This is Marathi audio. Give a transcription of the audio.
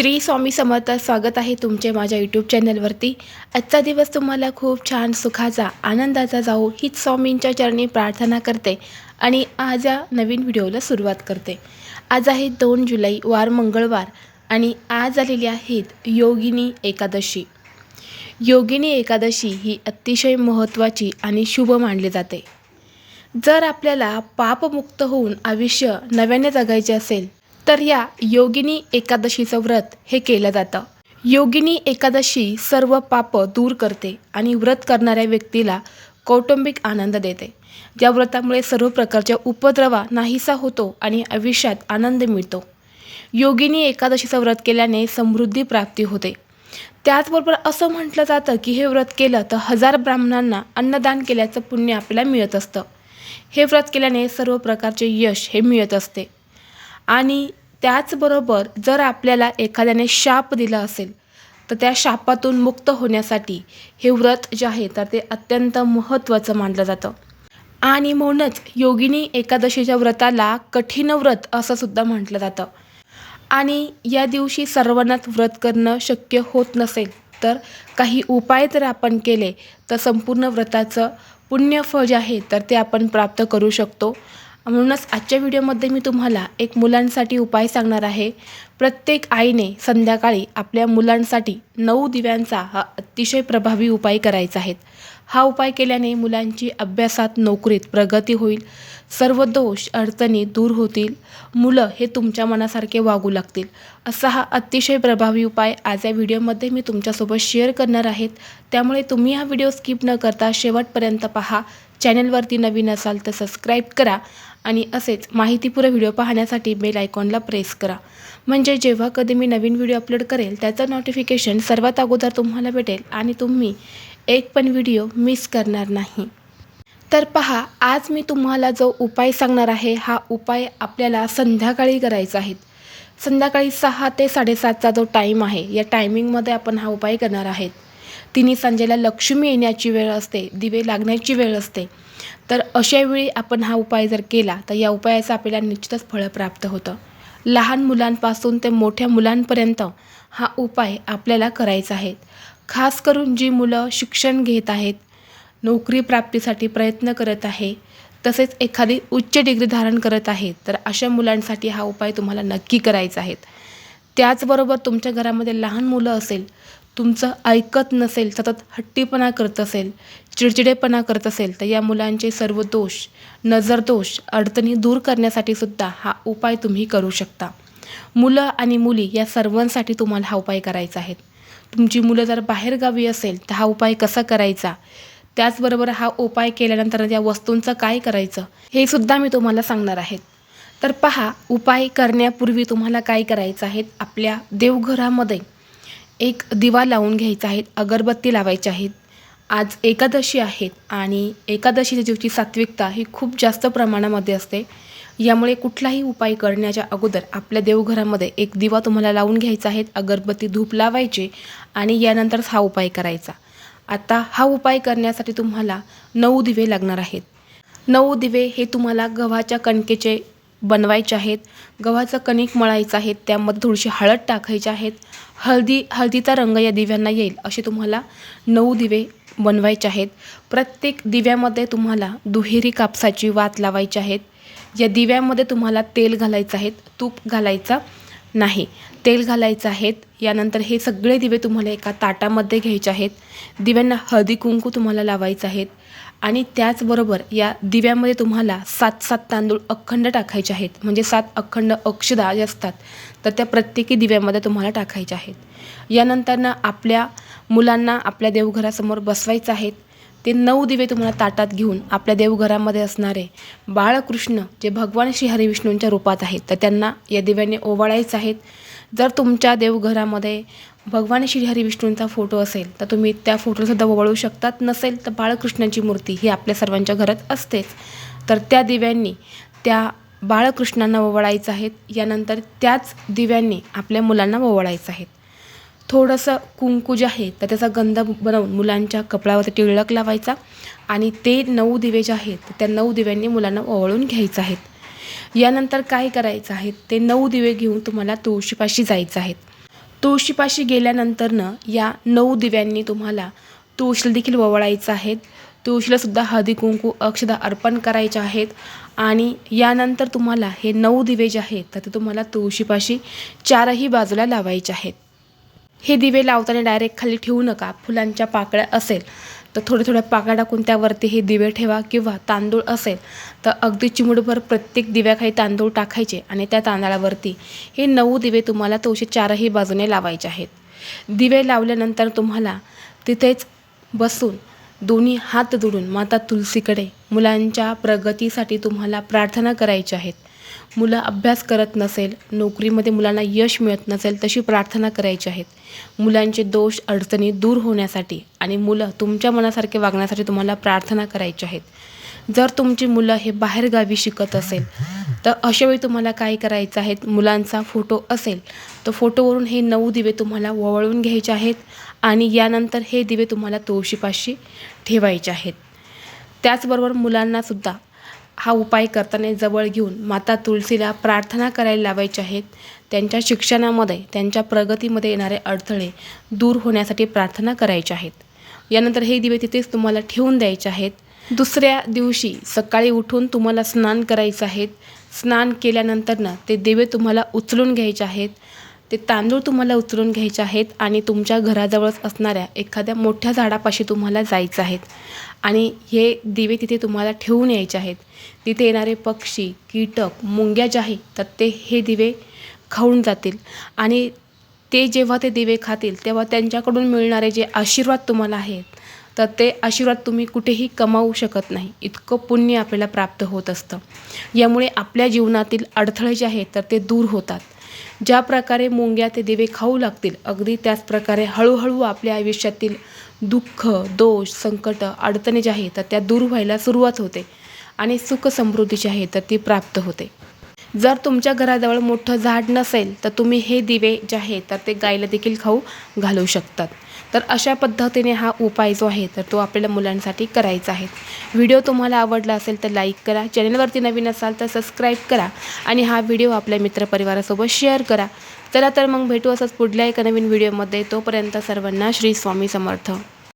श्री स्वामी समर्थ स्वागत आहे तुमचे माझ्या यूट्यूब चॅनलवरती आजचा दिवस तुम्हाला खूप छान सुखाचा आनंदाचा जाऊ हीच स्वामींच्या चरणी प्रार्थना करते आणि आज या नवीन व्हिडिओला सुरुवात करते. आज आहे दोन जुलै वार मंगळवार आणि आज आलेली आहेत योगिनी एकादशी. योगिनी एकादशी ही अतिशय महत्त्वाची आणि शुभ मानली जाते. जर आपल्याला पापमुक्त होऊन आयुष्य नव्याने जगायचे असेल तर या योगिनी एकादशीचं व्रत हे केलं जातं. योगिनी एकादशी सर्व पाप दूर करते आणि व्रत करणाऱ्या व्यक्तीला कौटुंबिक आनंद देते. या व्रतामुळे सर्व प्रकारच्या उपद्रवा नाहीसा होतो आणि आयुष्यात आनंद मिळतो. योगिनी एकादशीचं व्रत केल्याने समृद्धी प्राप्ती होते. त्याचबरोबर असं म्हटलं जातं की हे व्रत केलं तर हजार ब्राह्मणांना अन्नदान केल्याचं पुण्य आपल्याला मिळत असतं. हे व्रत केल्याने सर्व प्रकारचे यश हे मिळत असते. आणि त्याचबरोबर जर आपल्याला एखाद्याने शाप दिला असेल तर त्या शापातून मुक्त होण्यासाठी हे व्रत जे आहे तर ते अत्यंत महत्त्वाचं मानलं जातं. आणि म्हणूनच योगिनी एकादशीच्या व्रताला कठीण व्रत असं सुद्धा म्हटलं जातं. आणि या दिवशी सर्वांनाच व्रत करणं शक्य होत नसेल तर काही उपाय जर आपण केले तर संपूर्ण व्रताचं पुण्यफळ जे आहे तर ते आपण प्राप्त करू शकतो. म्हणूनच आजच्या व्हिडिओमध्ये मी तुम्हाला एक मुलांसाठी उपाय सांगणार आहे. प्रत्येक आईने संध्याकाळी आपल्या मुलांसाठी नऊ दिव्यांचा हा अतिशय प्रभावी उपाय करायचा आहे. हा उपाय केल्याने मुलांची अभ्यासात नोकरीत प्रगती होईल. सर्व दोष अडचणी दूर होतील. मुलं हे तुमच्या मनासारखे वागू लागतील. असा हा अतिशय प्रभावी उपाय आज या व्हिडिओमध्ये मी तुमच्यासोबत शेअर करणार आहेत त्यामुळे तुम्ही हा व्हिडिओ स्किप न करता शेवटपर्यंत पहा. चॅनलवरती नवीन असाल तर सबस्क्राईब करा आणि असेच माहितीपूर्ण व्हिडिओ पाहण्यासाठी बेल आयकॉनला प्रेस करा. म्हणजे जेव्हा कधी मी नवीन व्हिडिओ अपलोड करेल त्याचं नोटिफिकेशन सर्वात अगोदर तुम्हाला भेटेल आणि तुम्ही एक पण व्हिडिओ मिस करणार नाही. तर पहा आज मी तुम्हाला जो उपाय सांगणार आहे हा उपाय आपल्याला संध्याकाळी करायचा आहे. संध्याकाळी सहा ते साडेसातचा जो टाईम आहे या टायमिंगमध्ये आपण हा उपाय करणार आहेत. तिन्ही संजेला लक्ष्मी येण्याची वेळ असते दिवे लागण्याची वेळ असते. तर अशावेळी आपण हा उपाय जर केला तर या उपायाचं आपल्याला निश्चितच फळं प्राप्त होतं. लहान मुलांपासून ते मोठ्या मुलांपर्यंत हा उपाय आपल्याला करायचा आहे. खास करून जी मुलं शिक्षण घेत आहेत नोकरी प्राप्तीसाठी प्रयत्न करत आहे तसेच एखादी उच्च डिग्री धारण करत आहे तर अशा मुलांसाठी हा उपाय तुम्हाला नक्की करायचा आहे. त्याचबरोबर तुमच्या घरामध्ये लहान मुलं असेल तुमचं ऐकत नसेल सतत हट्टीपणा करत असेल चिडचिडेपणा करत असेल तर या मुलांचे सर्व दोष नजरदोष अडचणी दूर करण्यासाठी सुद्धा हा उपाय तुम्ही करू शकता. मुलं आणि मुली या सर्वांसाठी तुम्हाला हा उपाय करायचा आहे. तुमची मुलं जर बाहेरगावी असेल तर हा उपाय कसा करायचा? त्याचबरोबर हा उपाय केल्यानंतर या वस्तूंचं काय करायचं? हे सुद्धा मी तुम्हाला सांगणार आहे. तर पहा उपाय करण्यापूर्वी तुम्हाला काय करायचं आहे? आपल्या देवघरामध्ये एक दिवा लावून घ्यायचा आहे अगरबत्ती लावायची आहेत आज एकादशी आहेत आणि एकादशीच्या दिवशी सात्विकता ही खूप जास्त प्रमाणामध्ये असते. यामुळे कुठलाही उपाय करण्याच्या अगोदर आपल्या देवघरामध्ये एक दिवा तुम्हाला लावून घ्यायचा आहे अगरबत्ती धूप लावायचे आणि यानंतरच हा उपाय करायचा. आता हा उपाय करण्यासाठी तुम्हाला नऊ दिवे लागणार आहेत. नऊ दिवे हे तुम्हाला गव्हाच्या कणकेचे बनवायचे आहेत. गव्हाचं कणिक मळायचं आहे. त्यामध्ये थोडीशी हळद टाकायची आहेत हळदी हळदीचा रंग या दिव्यांना येईल असे तुम्हाला नऊ दिवे बनवायचे आहेत. प्रत्येक दिव्यामध्ये तुम्हाला दुहेरी कापसाची वात लावायची आहेत. या दिव्यामध्ये तुम्हाला तेल घालायचं आहे. तूप घालायचा नाही. तेल घालायचं आहेत यानंतर हे सगळे दिवे तुम्हाला एका ताटामध्ये घ्यायचे आहेत. दिव्यांना हळदी कुंकू तुम्हाला लावायचं आहेत आणि त्याचबरोबर या दिव्यामध्ये तुम्हाला सात सात तांदूळ अखंड टाकायचे आहेत. म्हणजे सात अखंड अक्षदा जे असतात तर त्या प्रत्येकी दिव्यामध्ये तुम्हाला टाकायच्या आहेत. यानंतरनं आपल्या मुलांना आपल्या देवघरासमोर बसवायचं आहेत ते नऊ दिवे तुम्हाला ताटात घेऊन आपल्या देवघरामध्ये असणारे बाळकृष्ण जे भगवान श्री हरिविष्णूंच्या रूपात आहेत तर त्यांना या दिव्याने ओवाळायचं आहेत जर तुमच्या देवघरामध्ये भगवान श्री हरिविष्णूंचा फोटो असेल तर तुम्ही त्या फोटोसुद्धा ओवाळू शकतात. नसेल तर बाळकृष्णाची मूर्ती ही आपल्या सर्वांच्या घरात असतेच. तर त्या दिव्यांनी त्या बाळकृष्णांना ओवाळायचं आहेत यानंतर त्याच दिव्यांनी आपल्या मुलांना ओवाळायचं आहेत थोडंसं कुंकू जे आहे तर त्याचा गंध बनवून मुलांच्या कपड्यावरती टिळक लावायचा आणि ते नऊ दिवे जे आहेत त्या नऊ दिव्यांनी मुलांना ओवाळून घ्यायचं आहेत यानंतर काय करायचं आहे ते नऊ दिवे घेऊन तुम्हाला तुळशीपाशी जायचं आहेत तुळशीपाशी गेल्यानंतरनं या नऊ दिव्यांनी तुम्हाला तुळशीला देखील ववळायचं आहेत तुळशीलासुद्धा हळदीकुंकू हळदी कुंकू अक्षदा अर्पण करायचे आहेत. आणि यानंतर तुम्हाला हे नऊ दिवे जे आहेत तर ते तुम्हाला तुळशीपाशी चारही बाजूला लावायचे आहेत. हे दिवे लावताना डायरेक्ट खाली ठेवू नका. फुलांच्या पाकळ्या असेल. तर थोड्या थोड्या पाकळ्या टाकून त्यावरती हे दिवे ठेवा किंवा तांदूळ असेल तर अगदी चिमुडभर प्रत्येक दिव्याखाली तांदूळ टाकायचे आणि त्या तांदळावरती हे नऊ दिवे तुम्हाला तुळशी चारही बाजूने लावायचे आहेत. दिवे लावल्यानंतर तुम्हाला तिथेच बसून दोन्ही हात जोडून माता तुलसीकडे मुलांच्या प्रगतीसाठी तुम्हाला प्रार्थना करायची आहेत. मुलं अभ्यास करत नसेल नोकरीमध्ये मुलांना यश मिळत नसेल तशी प्रार्थना करायची आहेत. मुलांचे दोष अडचणी दूर होण्यासाठी आणि मुलं तुमच्या मनासारखे वागण्यासाठी तुम्हाला प्रार्थना करायची आहेत. जर तुमची मुलं हे बाहेरगावी शिकत असेल तर अशावेळी तुम्हाला काय करायचं आहे? मुलांचा फोटो असेल तर फोटोवरून हे नऊ दिवे तुम्हाला वळवून घ्यायचे आहेत आणि यानंतर हे दिवे तुम्हाला तुळशीपाशी ठेवायचे आहेत. त्याचबरोबर मुलांनासुद्धा हा उपाय करताना जवळ घेऊन माता तुळशीला प्रार्थना करायला लावायच्या आहेत. त्यांच्या शिक्षणामध्ये त्यांच्या प्रगतीमध्ये येणारे अडथळे दूर होण्यासाठी प्रार्थना करायच्या आहेत. यानंतर हे दिवे तिथेच तुम्हाला ठेवून द्यायचे आहेत. दुसऱ्या दिवशी सकाळी उठून तुम्हाला स्नान करायचं आहेत. स्नान केल्यानंतरनं ते दिवे तुम्हाला उचलून घ्यायचे आहेत. ते तांदूळ तुम्हाला उचलून घ्यायचे आहेत आणि तुमच्या घराजवळच असणाऱ्या एखाद्या मोठ्या झाडापाशी तुम्हाला जायचं आहेत. आणि हे दिवे तिथे तुम्हाला ठेवून यायचे आहेत. तिथे येणारे पक्षी कीटक मुंग्या जे आहेत तर ते हे दिवे खाऊन जातील. आणि ते जेव्हा ते दिवे खातील तेव्हा त्यांच्याकडून मिळणारे जे आशीर्वाद तुम्हाला आहेत तर ते आशीर्वाद तुम्ही कुठेही कमावू शकत नाही. इतकं पुण्य आपल्याला प्राप्त होत असतं. यामुळे आपल्या जीवनातील अडथळे जे आहेत तर ते दूर होतात. ज्या प्रकारे मुंग्या ते दिवे खाऊ लागतील अगदी त्याच प्रकारे हळूहळू आपल्या आयुष्यातील दुःख दोष संकट अडचणी ज्या आहेत तर त्या दूर व्हायला सुरुवात होते आणि सुखसमृद्धी जी आहे तर ती प्राप्त होते. जर तुमच्या घराजवळ मोठं झाड नसेल तर तुम्ही हे दिवे जे आहेत तर ते गायला देखील खाऊ घालू शकतात. तर अशा पद्धतीने हा उपाय जो आहे तर तो आपल्याला मुलांसाठी करायचा आहे. व्हिडिओ तुम्हाला आवडला असेल तर लाईक करा चॅनलवरती नवीन असाल तर सबस्क्राईब करा आणि हा व्हिडिओ आपल्या मित्रपरिवारासोबत शेअर करा. चला तर मग भेटू असंच पुढल्या एका नवीन व्हिडिओमध्ये. तोपर्यंत सर्वांना श्री स्वामी समर्थ.